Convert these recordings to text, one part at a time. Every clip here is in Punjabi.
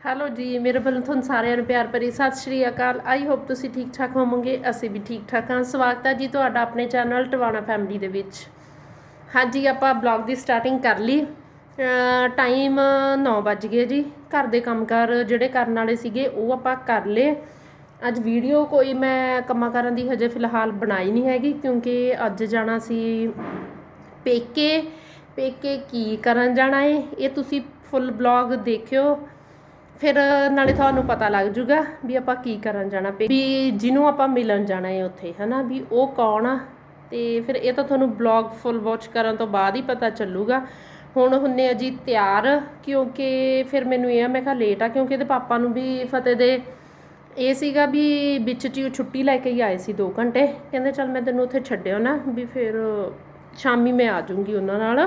ਹੈਲੋ ਜੀ, ਮੇਰੇ ਵੱਲੋਂ ਤੁਹਾਨੂੰ ਸਾਰਿਆਂ ਨੂੰ ਪਿਆਰ ਭਰੀ ਸਤਿ ਸ਼੍ਰੀ ਅਕਾਲ। ਆਈ ਹੋਪ ਤੁਸੀਂ ਠੀਕ ਠਾਕ ਹੋਵੋਗੇ, ਅਸੀਂ ਵੀ ਠੀਕ ਠਾਕ ਹਾਂ। ਸਵਾਗਤ ਹੈ ਜੀ ਤੁਹਾਡਾ ਆਪਣੇ ਚੈਨਲ ਟਵਾਣਾ ਫੈਮਿਲੀ ਦੇ ਵਿੱਚ। ਹਾਂਜੀ, ਆਪਾਂ ਬਲੌਗ ਦੀ ਸਟਾਰਟਿੰਗ ਕਰ ਲਈ ਟਾਈਮ 9 ਵੱਜ ਗਏ ਜੀ। ਘਰ ਦੇ ਕੰਮਕਾਰ ਜਿਹੜੇ ਕਰਨ ਵਾਲੇ ਸੀਗੇ, ਉਹ ਆਪਾਂ ਕਰ ਲਏ। ਅੱਜ ਵੀਡੀਓ ਕੋਈ ਮੈਂ ਕੰਮਾਂ ਕਰਨ ਦੀ ਹਜੇ ਫਿਲਹਾਲ ਬਣਾਈ ਨਹੀਂ ਹੈਗੀ, ਕਿਉਂਕਿ ਅੱਜ ਜਾਣਾ ਸੀ ਪੇਕੇ। ਪੇਕੇ ਕੀ ਕਰਨ ਜਾਣਾ ਏ? ਇਹ ਤੁਸੀਂ ਫੁੱਲ ਬਲੌਗ ਦੇਖਿਓ। ਫਿਰ ਨਾਲੇ ਤੁਹਾਨੂੰ ਪਤਾ ਲੱਗ ਜੂਗਾ ਵੀ ਆਪਾਂ ਕੀ ਕਰਨ ਜਾਣਾ, ਵੀ ਜਿਹਨੂੰ ਆਪਾਂ ਮਿਲਣ ਜਾਣਾ ਹੈ ਉੱਥੇ, ਹਨਾ, ਵੀ ਉਹ ਕੌਣ ਆ? ਤੇ ਫਿਰ ਇਹ ਤਾਂ ਤੁਹਾਨੂੰ ਬਲੌਗ ਫੁੱਲ ਵਾਚ ਕਰਨ ਤੋਂ ਬਾਅਦ ਹੀ ਪਤਾ ਚੱਲੂਗਾ। ਹੁਣ ਹੁੰਨੇ ਆ ਜੀ ਤਿਆਰ, ਕਿਉਂਕਿ ਫਿਰ ਮੈਨੂੰ ਇਹ ਆ, ਮੈਂ ਕਿਹਾ ਲੇਟ ਆ, ਕਿਉਂਕਿ ਇਹਦੇ ਪਾਪਾ ਨੂੰ ਵੀ ਫਤਿਹ ਦੇ, ਇਹ ਸੀਗਾ ਵੀ ਵਿੱਚ ਚ ਹੀ ਉਹ ਛੁੱਟੀ ਲੈ ਕੇ ਹੀ ਆਏ ਸੀ 2 ਘੰਟੇ। ਕਹਿੰਦੇ ਚੱਲ ਮੈਂ ਤੈਨੂੰ ਉੱਥੇ ਛੱਡਿਓ ਨਾ, ਵੀ ਫਿਰ ਸ਼ਾਮੀ ਮੈਂ ਆ ਜਾਊਂਗੀ ਉਹਨਾਂ ਨਾਲ।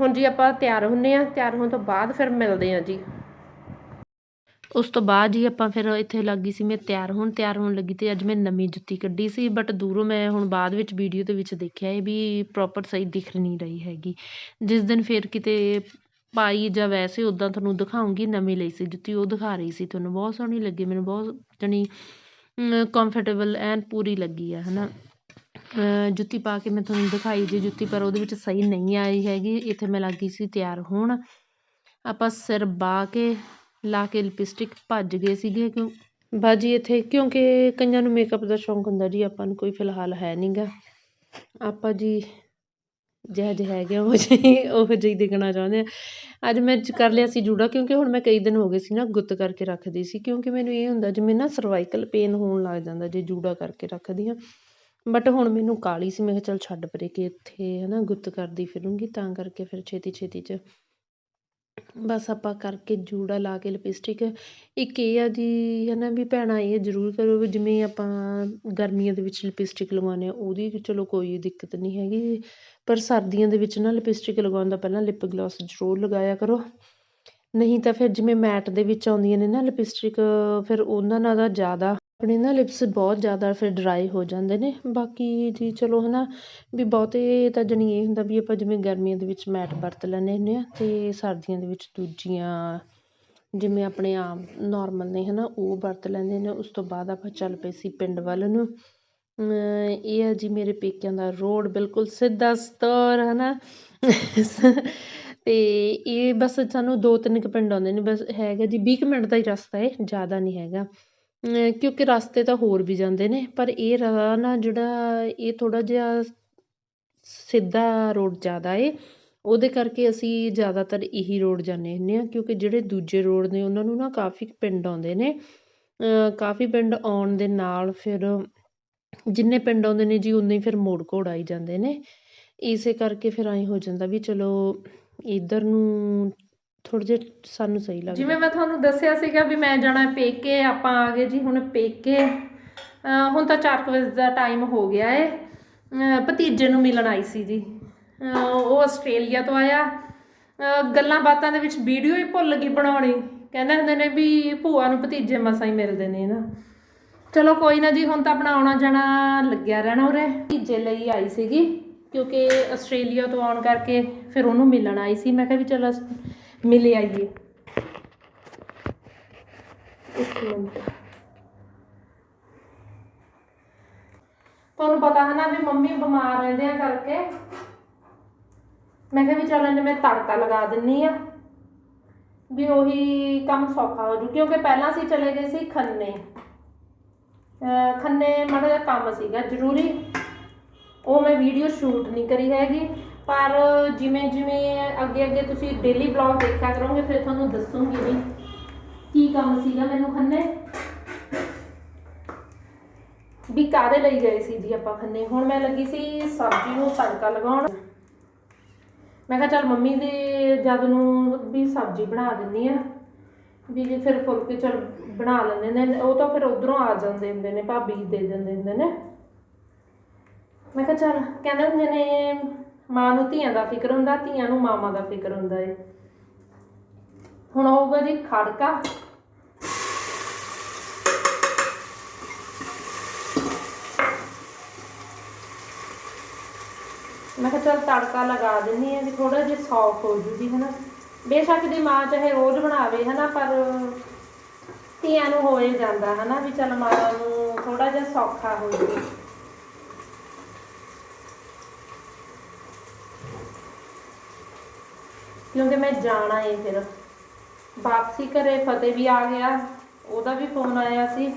ਹੁਣ ਜੀ ਆਪਾਂ ਤਿਆਰ ਹੁੰਨੇ ਆ, ਤਿਆਰ ਹੋਣ ਤੋਂ ਬਾਅਦ ਫਿਰ ਮਿਲਦੇ ਆ ਜੀ। ਉਸ ਤੋਂ ਬਾਅਦ ਜੀ ਆਪਾਂ ਫਿਰ ਇੱਥੇ ਲੱਗ ਗਈ ਸੀ ਮੈਂ ਤਿਆਰ ਹੋਣ ਤਿਆਰ ਹੋਣ ਲੱਗੀ ਅਤੇ ਅੱਜ ਮੈਂ ਨਵੀਂ ਜੁੱਤੀ ਕੱਢੀ ਸੀ ਬਟ ਦੂਰੋਂ ਮੈਂ ਹੁਣ ਬਾਅਦ ਵਿੱਚ ਵੀਡੀਓ ਦੇ ਵਿੱਚ ਦੇਖਿਆ ਇਹ ਵੀ ਪ੍ਰੋਪਰ ਸਹੀ ਦਿਖ ਨਹੀਂ ਰਹੀ ਹੈਗੀ। ਜਿਸ ਦਿਨ ਫਿਰ ਕਿਤੇ ਪਾਈ ਜਾਂ ਵੈਸੇ ਉੱਦਾਂ ਤੁਹਾਨੂੰ ਦਿਖਾਉਂਗੀ ਨਵੀਂ ਲਈ ਸੀ ਜੁੱਤੀ, ਉਹ ਦਿਖਾ ਰਹੀ ਸੀ ਤੁਹਾਨੂੰ, ਬਹੁਤ ਸੋਹਣੀ ਲੱਗੀ, ਮੈਨੂੰ ਬਹੁਤ ਜਣੀ ਕੰਫਰਟੇਬਲ ਐਨ ਪੂਰੀ ਲੱਗੀ ਆ, ਹਨਾ। ਅਹ, ਜੁੱਤੀ ਪਾ ਕੇ ਮੈਂ ਤੁਹਾਨੂੰ ਦਿਖਾਈ ਜੀ ਜੁੱਤੀ, ਪਰ ਉਹਦੇ ਵਿੱਚ ਸਹੀ ਨਹੀਂ ਆਈ ਹੈਗੀ, ਇੱਥੇ ਮੈਂ ਲੱਗੀ ਸੀ ਤਿਆਰ ਹੋਣ। ਆਪਾਂ ਸਿਰ ਬਾ ਕੇ ਲਾ ਕੇ ਲਿਪਸਟਿਕ ਭੱਜ ਗਏ ਸੀਗੇ ਕਿਉਂ? ਬਾਜੀ ਇੱਥੇ ਕਿਉਂਕਿ ਕਈਆਂ ਨੂੰ ਮੇਕਅਪ ਦਾ ਸ਼ੌਂਕ ਹੁੰਦਾ ਜੀ ਆਪਾਂ ਨੂੰ ਕੋਈ ਫਿਲਹਾਲ ਹੈ ਨਹੀਂ ਗਾ। ਆਪਾਂ ਜੀ ਜਿਹੋ ਜਿਹੇ ਹੈਗੇ ਆ, ਉਹ ਜਿਹੇ ਉਹ ਜਿਹੀ ਦਿਖਣਾ ਚਾਹੁੰਦੇ ਹਾਂ ਅੱਜ ਮੈਂ ਕਰ ਲਿਆ ਸੀ ਜੂੜਾ ਕਿਉਂਕਿ ਹੁਣ ਮੈਂ ਕਈ ਦਿਨ ਹੋ ਗਏ ਸੀ ਨਾ ਗੁੱਤ ਕਰਕੇ ਰੱਖਦੀ ਸੀ। ਕਿਉਂਕਿ ਮੈਨੂੰ ਇਹ ਹੁੰਦਾ ਜਿਵੇਂ ਨਾ ਸਰਵਾਈਕਲ ਪੇਨ ਹੋਣ ਲੱਗ ਜਾਂਦਾ ਜੇ ਜੂੜਾ ਕਰਕੇ ਰੱਖਦੀ ਹਾਂ। ਬਟ ਹੁਣ ਮੈਨੂੰ ਕਾਲੀ ਸੀ ਮੈਂ ਕਿਹਾ ਚੱਲ ਛੱਡ ਪਰੇ ਕਿ ਇੱਥੇ ਹੈ ਨਾ ਗੁੱਤ ਕਰਦੀ ਫਿਰੂੰਗੀ ਤਾਂ ਕਰਕੇ ਫਿਰ ਛੇਤੀ ਛੇਤੀ ਚ ਬਸ ਆਪਾਂ ਕਰਕੇ ਜੂੜਾ ਲਾ ਕੇ ਲਿਪਸਟਿਕ ਇੱਕ ਇਹ ਆ ਜੀ ਹੈ ਨਾ ਵੀ ਭੈਣਾਂ ਇਹ ਜ਼ਰੂਰ ਕਰੋ ਵੀ ਜਿਵੇਂ ਆਪਾਂ ਗਰਮੀਆਂ ਦੇ ਵਿੱਚ ਲਿਪਸਟਿਕ ਲਗਾਉਂਦੇ ਹਾਂ, ਉਹਦੀ ਚਲੋ ਕੋਈ ਦਿੱਕਤ ਨਹੀਂ ਹੈਗੀ। ਪਰ ਸਰਦੀਆਂ ਦੇ ਵਿੱਚ ਨਾ ਲਿਪਸਟਿਕ ਲਗਾਉਣ ਦਾ ਪਹਿਲਾਂ ਲਿਪ ਗਲੋਸ ਜ਼ਰੂਰ ਲਗਾਇਆ ਕਰੋ। ਨਹੀਂ ਤਾਂ ਫਿਰ ਜਿਵੇਂ ਮੈਟ ਦੇ ਵਿੱਚ ਆਉਂਦੀਆਂ ਨੇ ਨਾ ਲਿਪਸਟਿਕ ਫਿਰ ਉਹਨਾਂ ਨਾਲ ਤਾਂ ਜ਼ਿਆਦਾ ਆਪਣੇ ਨਾ ਲਿਪਸ ਬਹੁਤ ਜ਼ਿਆਦਾ ਫਿਰ ਡਰਾਈ ਹੋ ਜਾਂਦੇ ਨੇ। ਬਾਕੀ ਜੀ ਚਲੋ ਹੈ ਨਾ ਵੀ ਬਹੁਤੇ ਤਾਂ ਜਾਣੀ ਇਹ ਹੁੰਦਾ ਵੀ ਆਪਾਂ ਜਿਵੇਂ ਗਰਮੀਆਂ ਦੇ ਵਿੱਚ ਮੈਟ ਵਰਤ ਲੈਂਦੇ ਹੁੰਦੇ ਹਾਂ ਅਤੇ ਸਰਦੀਆਂ ਦੇ ਵਿੱਚ ਦੂਜੀਆਂ ਜਿਵੇਂ ਆਪਣੇ ਆਮ ਨੋਰਮਲ ਨੇ ਹੈ ਨਾ ਉਹ ਵਰਤ ਲੈਂਦੇ ਨੇ। ਉਸ ਤੋਂ ਬਾਅਦ ਆਪਾਂ ਚੱਲ ਪਏ ਸੀ ਪਿੰਡ ਵੱਲ ਨੂੰ। ਇਹ ਆ ਜੀ ਮੇਰੇ ਪੇਕਿਆਂ ਦਾ ਰੋਡ, ਬਿਲਕੁਲ ਸਿੱਧਾ ਸਤਰ ਨਾ ਅਤੇ ਇਹ ਬਸ ਸਾਨੂੰ ਦੋ ਤਿੰਨ ਕੁ ਪਿੰਡ ਆਉਂਦੇ ਨੇ। ਬਸ ਹੈਗਾ ਜੀ ਵੀਹ ਕੁ ਮਿੰਟ ਦਾ ਹੀ ਰਸਤਾ ਹੈ ਜ਼ਿਆਦਾ ਨਹੀਂ ਹੈਗਾ। ਕਿਉਂਕਿ ਰਸਤੇ ਤਾਂ ਹੋਰ ਵੀ ਜਾਂਦੇ ਨੇ, ਪਰ ਇਹ ਰਾਹ ਨਾ ਜਿਹੜਾ ਇਹ ਥੋੜ੍ਹਾ ਜਿਹਾ ਸਿੱਧਾ ਰੋਡ ਜ਼ਿਆਦਾ ਏ, ਉਹਦੇ ਕਰਕੇ ਅਸੀਂ ਜ਼ਿਆਦਾਤਰ ਇਹੀ ਰੋਡ ਜਾਂਦੇ ਹੁੰਦੇ ਹਾਂ, ਕਿਉਂਕਿ ਜਿਹੜੇ ਦੂਜੇ ਰੋਡ ਨੇ ਉਹਨਾਂ ਨੂੰ ਨਾ ਕਾਫੀ ਪਿੰਡ ਆਉਂਦੇ ਨੇ ਕਾਫੀ ਪਿੰਡ ਆਉਣ ਦੇ ਨਾਲ ਫਿਰ ਜਿੰਨੇ ਪਿੰਡ ਆਉਂਦੇ ਨੇ ਜੀ, ਉਨੇ ਹੀ ਫਿਰ ਮੋੜ ਘੋੜ ਆਈ ਜਾਂਦੇ ਨੇ, ਇਸੇ ਕਰਕੇ ਫਿਰ ਐਂ ਹੋ ਜਾਂਦਾ ਵੀ ਚਲੋ ਇੱਧਰ ਨੂੰ ਥੋੜ੍ਹਾ ਜਿਹਾ ਸਾਨੂੰ ਸਹੀ ਲੱਗਦਾ। ਜਿਵੇਂ ਮੈਂ ਤੁਹਾਨੂੰ ਦੱਸਿਆ ਸੀਗਾ ਵੀ ਮੈਂ ਜਾਣਾ ਪੇਕੇ, ਆਪਾਂ ਆ ਗਏ ਜੀ ਹੁਣ ਪੇਕੇ। ਅਹ ਹੁਣ ਤਾਂ 4 ਵਜੇ ਦਾ ਟਾਈਮ ਹੋ ਗਿਆ ਏ। ਅਹ ਭਤੀਜੇ ਨੂੰ ਮਿਲਣ ਆਈ ਸੀ ਜੀ। ਅਹ ਉਹ ਆਸਟ੍ਰੇਲੀਆ ਤੋਂ ਆਇਆ। ਅਹ ਗੱਲਾਂ ਬਾਤਾਂ ਦੇ ਵਿੱਚ ਵੀਡੀਓ ਹੀ ਭੁੱਲ ਗਈ ਬਣਾਉਣੀ। ਕਹਿੰਦੇ ਹੁੰਦੇ ਨੇ ਵੀ ਭੂਆ ਨੂੰ ਭਤੀਜੇ ਮਸਾਂ ਹੀ ਮਿਲਦੇ ਨੇ ਨਾ। ਚਲੋ ਕੋਈ ਨਾ ਜੀ, ਹੁਣ ਤਾਂ ਆਪਣਾ ਆਉਣਾ ਜਾਣਾ ਲੱਗਿਆ ਰਹਿਣਾ ਉਰੇ। ਭਤੀਜੇ ਲਈ ਆਈ ਸੀਗੀ, ਕਿਉਂਕਿ ਆਸਟ੍ਰੇਲੀਆ ਤੋਂ ਆਉਣ ਕਰਕੇ ਫਿਰ ਉਹਨੂੰ ਮਿਲਣ ਆਈ ਸੀ। ਮੈਂ ਕਿਹਾ ਵੀ ਚਲੋ ਮਿਲ ਆਈਏ ਇੱਕ ਮਿੰਟ। ਤੁਹਾਨੂੰ ਪਤਾ ਹੈ ਨਾ ਵੀ ਮੰਮੀ ਬਿਮਾਰ ਰਹਿੰਦੇ ਆ ਕਰਕੇ। ਮੈਂ ਕਿਹਾ ਵੀ ਚੱਲ ਇਹਨੇ ਮੈਂ ਤੜਕਾ ਲਗਾ ਦਿੰਨੀ ਆ। ਵੀ ਉਹੀ ਕੰਮ ਸੌਖਾ ਹੋ ਜੂ, ਕਿਉਂਕਿ ਪਹਿਲਾਂ ਅਸੀਂ ਚਲੇ ਗਏ ਸੀ ਖੰਨੇ। ਖੰਨੇ ਮਾੜਾ ਜਿਹਾ ਕੰਮ ਸੀਗਾ, ਜ਼ਰੂਰੀ। ਉਹ ਮੈਂ ਵੀਡੀਓ ਸ਼ੂਟ ਨਹੀਂ ਕਰੀ ਹੈਗੀ। ਪਰ ਜਿਵੇਂ ਜਿਵੇਂ ਅੱਗੇ ਅੱਗੇ ਤੁਸੀਂ ਡੇਲੀ ਬਲੌਗ ਦੇਖਿਆ ਕਰੋਗੇ, ਫਿਰ ਤੁਹਾਨੂੰ ਦੱਸੂਗੀ ਵੀ ਕੀ ਕੰਮ ਸੀਗਾ ਮੈਨੂੰ ਖੰਨੇ। ਵੀ ਕਾਦੇ ਲਈ ਗਏ ਸੀ ਜੀ ਆਪਾਂ ਖੰਨੇ। ਹੁਣ ਮੈਂ ਲੱਗੀ ਸੀ ਸਬਜ਼ੀ ਨੂੰ ਤੜਕਾ ਲਗਾਉਣ। ਮੈਂ ਕਿਹਾ ਚੱਲ ਮੰਮੀ ਦੇ ਜਦ ਨੂੰ ਵੀ ਸਬਜ਼ੀ ਬਣਾ ਦਿੰਨੀ ਆ, ਵੀ ਜੇ ਫਿਰ ਫੁਲਕੇ ਚਲ ਬਣਾ ਲੈਂਦੇ ਨੇ, ਉਹ ਤਾਂ ਫਿਰ ਉਧਰੋਂ ਆ ਜਾਂਦੇ ਹੁੰਦੇ ਨੇ, ਭਾਬੀ ਦੇ ਦਿੰਦੇ ਹੁੰਦੇ ਨੇ। ਮੈਂ ਕਿਹਾ ਚੱਲ ਕਹਿੰਦੇ ਹੁੰਦੇ ਨੇ ਮਾਂ ਨੂੰ ਧੀਆਂ ਦਾ ਫਿਕਰ ਹੁੰਦਾ, ਧੀਆਂ ਨੂੰ ਮਾਮਾ ਦਾ ਫਿਕਰ ਹੁੰਦਾ ਏ। ਹੁਣ ਹੋਊਗਾ ਜੀ ਖੜਕਾ। ਮੈਂ ਕਿਹਾ ਚੱਲ ਤੜਕਾ ਲਗਾ ਦਿੰਨੀ ਆ ਵੀ ਥੋੜਾ ਜਿਹਾ ਸੌਫਟ ਹੋ ਜੂਗੀ, ਹਨਾ। ਬੇਸ਼ੱਕ ਦੀ ਮਾਂ ਚਾਹੇ ਰੋਜ਼ ਬਣਾਵੇ, ਹਨਾ, ਪਰ ਧੀਆਂ ਨੂੰ ਹੋਏ ਜਾਂਦਾ, ਹਨਾ, ਵੀ ਚੱਲ ਮਾਂ ਨੂੰ ਥੋੜਾ ਜਿਹਾ ਸੌਖਾ ਹੋ ਜਾਵੇ ਕਿਉਂਕਿ ਮੈਂ ਜਾਣਾ ਏ ਫਿਰ। ਵਾਪਸੀ ਘਰੇ ਫਤਿਹ ਵੀ ਆ ਗਿਆ, ਉਹਦਾ ਵੀ ਫੋਨ ਆਇਆ ਸੀ।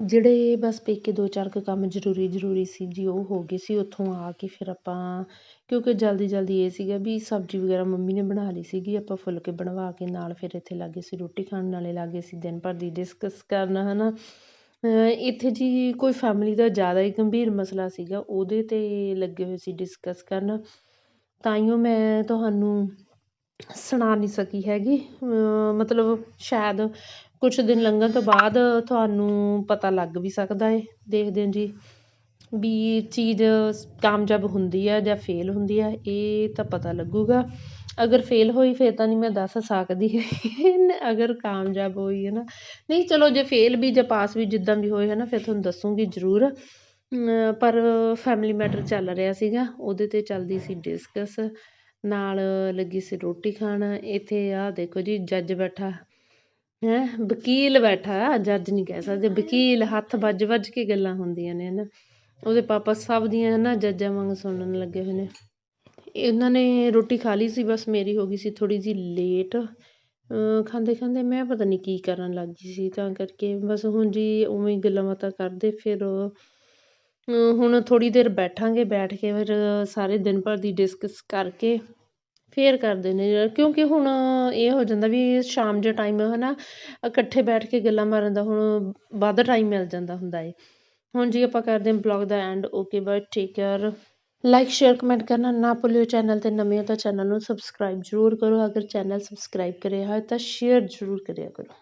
ਜਿਹੜੇ ਬਸ ਪੇਕੇ ਦੋ ਚਾਰ ਕੁ ਕੰਮ ਜ਼ਰੂਰੀ ਜ਼ਰੂਰੀ ਸੀ ਜੀ, ਉਹ ਹੋ ਗਏ ਸੀ। ਉੱਥੋਂ ਆ ਕੇ ਫਿਰ ਆਪਾਂ, ਕਿਉਂਕਿ ਜਲਦੀ ਜਲਦੀ ਇਹ ਸੀਗਾ ਵੀ ਸਬਜ਼ੀ ਵਗੈਰਾ ਮੰਮੀ ਨੇ ਬਣਾ ਲਈ ਸੀਗੀ, ਆਪਾਂ ਫੁਲਕੇ ਬਣਵਾ ਕੇ ਨਾਲ ਫਿਰ ਇੱਥੇ ਲੱਗੇ ਸੀ ਰੋਟੀ ਖਾਣ, ਨਾਲੇ ਲੱਗੇ ਸੀ ਦਿਨ ਭਰ ਦੀ ਡਿਸਕਸ ਕਰਨ, ਹਨਾ। ਇੱਥੇ ਜੀ ਕੋਈ ਫੈਮਿਲੀ ਦਾ ਜ਼ਿਆਦਾ ਹੀ ਗੰਭੀਰ ਮਸਲਾ ਸੀਗਾ, ਉਹਦੇ 'ਤੇ ਲੱਗੇ ਹੋਏ ਸੀ ਡਿਸਕਸ ਕਰਨ। ਤਾਈਓ ਮੈਂ ਤੁਹਾਨੂੰ ਸੁਣਾ ਨਹੀਂ ਸਕੀ ਹੈਗੀ। ਮਤਲਬ ਸ਼ਾਇਦ ਕੁਛ ਦਿਨ ਲੰਘਣ ਤੋਂ ਬਾਅਦ ਤੁਹਾਨੂੰ ਪਤਾ ਲੱਗ ਵੀ ਸਕਦਾ ਹੈ ਦੇਖਦੇ ਹਾਂ ਜੀ ਵੀ ਚੀਜ਼ ਕਾਮਯਾਬ ਹੁੰਦੀ ਹੈ ਜਾਂ ਫੇਲ ਹੁੰਦੀ ਹੈ ਇਹ ਤਾਂ ਪਤਾ ਲੱਗੂਗਾ। ਅਗਰ ਫੇਲ ਹੋਈ, ਫਿਰ ਤਾਂ ਨਹੀਂ ਮੈਂ ਦੱਸ ਸਕਦੀ। ਅਗਰ ਕਾਮਯਾਬ ਹੋਈ ਹੈ ਨਾ। ਨਹੀਂ, ਚਲੋ ਜੇ ਫੇਲ ਵੀ ਜਾਂ ਪਾਸ ਵੀ ਜਿੱਦਾਂ ਵੀ ਹੋਏ ਹੈ ਨਾ ਫਿਰ ਤੁਹਾਨੂੰ ਦੱਸੂੰਗੀ ਜ਼ਰੂਰ। ਪਰ ਫੈਮਿਲੀ ਮੈਟਰ ਚੱਲ ਰਿਹਾ ਸੀਗਾ। ਉਹਦੇ 'ਤੇ ਚੱਲਦੀ ਸੀ ਡਿਸਕਸ ਨਾਲ ਲੱਗੀ ਸੀ ਰੋਟੀ ਖਾਣ। ਇੱਥੇ ਆਹ ਦੇਖੋ ਜੀ ਜੱਜ ਬੈਠਾ। ਹੈ, ਵਕੀਲ ਬੈਠਾ। ਜੱਜ ਨਹੀਂ ਕਹਿ ਸਕਦੇ। ਵਕੀਲ ਹੱਥ ਵੱਜ ਵੱਜ ਕੇ ਗੱਲਾਂ ਹੁੰਦੀਆਂ ਨੇ ਹੈ ਨਾ ਉਹਦੇ ਪਾਪਾ ਸਭ ਦੀਆਂ ਹੈ ਨਾ ਜੱਜਾਂ ਵਾਂਗ ਸੁਣਨ ਲੱਗੇ ਹੋਏ ਨੇ। ਇਹਨਾਂ ਨੇ ਰੋਟੀ ਖਾ ਲਈ ਸੀ, ਬਸ ਮੇਰੀ ਹੋ ਗਈ ਸੀ ਥੋੜ੍ਹੀ ਜਿਹੀ ਲੇਟ ਖਾਂਦੇ ਖਾਂਦੇ ਮੈਂ ਪਤਾ ਨਹੀਂ ਕੀ ਕਰਨ ਲੱਗ ਗਈ ਸੀ, ਤਾਂ ਕਰਕੇ ਬਸ ਹੁਣ ਜੀ ਉਵੇਂ ਹੀ ਗੱਲਾਂ ਬਾਤਾਂ ਕਰਦੇ, ਫਿਰ ਹੁਣ ਥੋੜ੍ਹੀ ਦੇਰ ਬੈਠਾਂਗੇ, ਬੈਠ ਕੇ ਫਿਰ ਸਾਰੇ ਦਿਨ ਭਰ ਦੀ ਡਿਸਕਸ ਕਰਕੇ ਫਿਰ ਕਰਦੇ ਨੇ, ਕਿਉਂਕਿ ਹੁਣ ਇਹ ਹੋ ਜਾਂਦਾ ਵੀ ਸ਼ਾਮ ਦੇ ਟਾਈਮ ਹੈ ਨਾ ਇਕੱਠੇ ਬੈਠ ਕੇ ਗੱਲਾਂ ਮਾਰਨ ਦਾ ਹੁਣ ਵੱਧ ਟਾਈਮ ਮਿਲ ਜਾਂਦਾ ਹੁੰਦਾ ਏ। ਹੁਣ ਜੀ ਆਪਾਂ ਕਰਦੇ ਹਾਂ ਬਲੌਗ ਦਾ end okay bye take care like share comment ਕਰਨਾ ਨਾ ਭੁੱਲਿਓ। ਚੈਨਲ ਤੇ ਨਵੇਂ ਹੋ ਤਾਂ ਚੈਨਲ ਨੂੰ ਸਬਸਕ੍ਰਾਈਬ ਜ਼ਰੂਰ ਕਰੋ। ਅਗਰ ਚੈਨਲ ਸਬਸਕ੍ਰਾਈਬ ਕਰਿਆ ਹੋਇਆ ਤਾਂ ਸ਼ੇਅਰ ਜ਼ਰੂਰ ਕਰਿਆ ਕਰੋ।